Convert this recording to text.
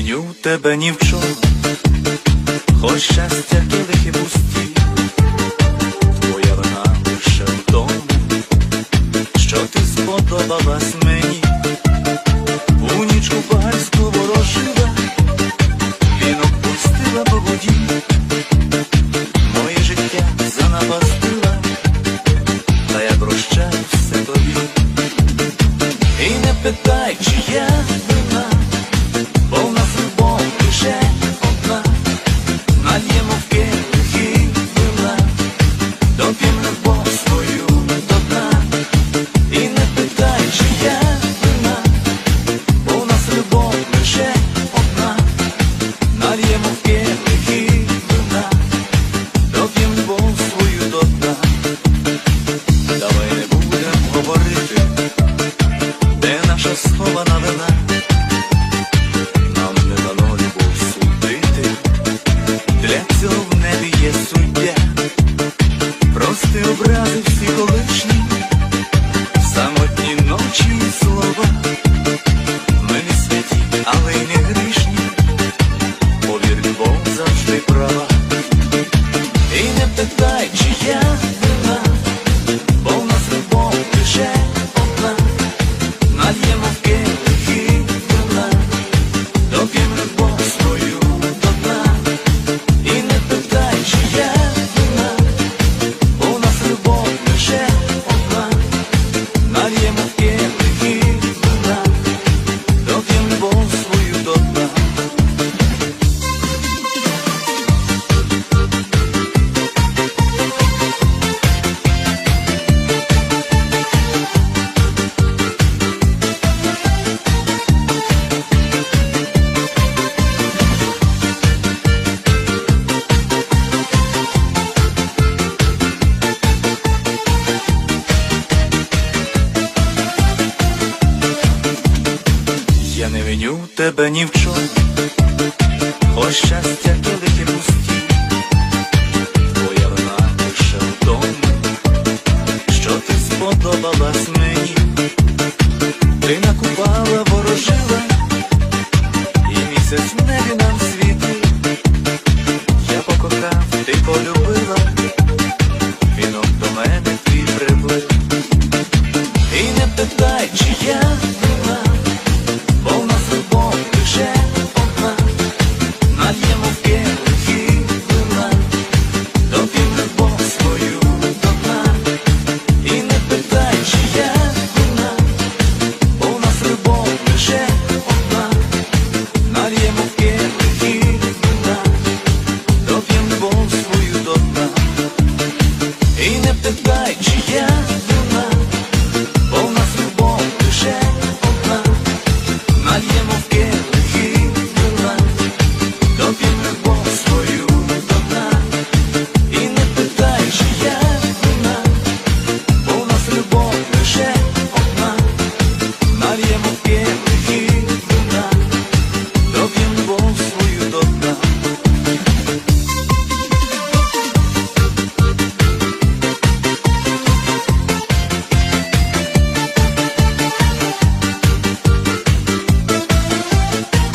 виню тебе ні в чому, хоч щастя килихи пусті, твоя вина лише в тому, що ти сподобалась мені, у нічку пальську ворожила, вінок пустила по воді, моє життя занапастила, наша схована вина, нам не дано любов судити, для цього в небі є суддя, прости образи всі колишні, самотні ночі і слова, ми не святі, але й не грішні, повір, любов завжди права, виню тебе ні в чому, хоч щастя килихи пусті, твоя вина лише в тому, що ти сподобалась мені, ти накупала, ворожила,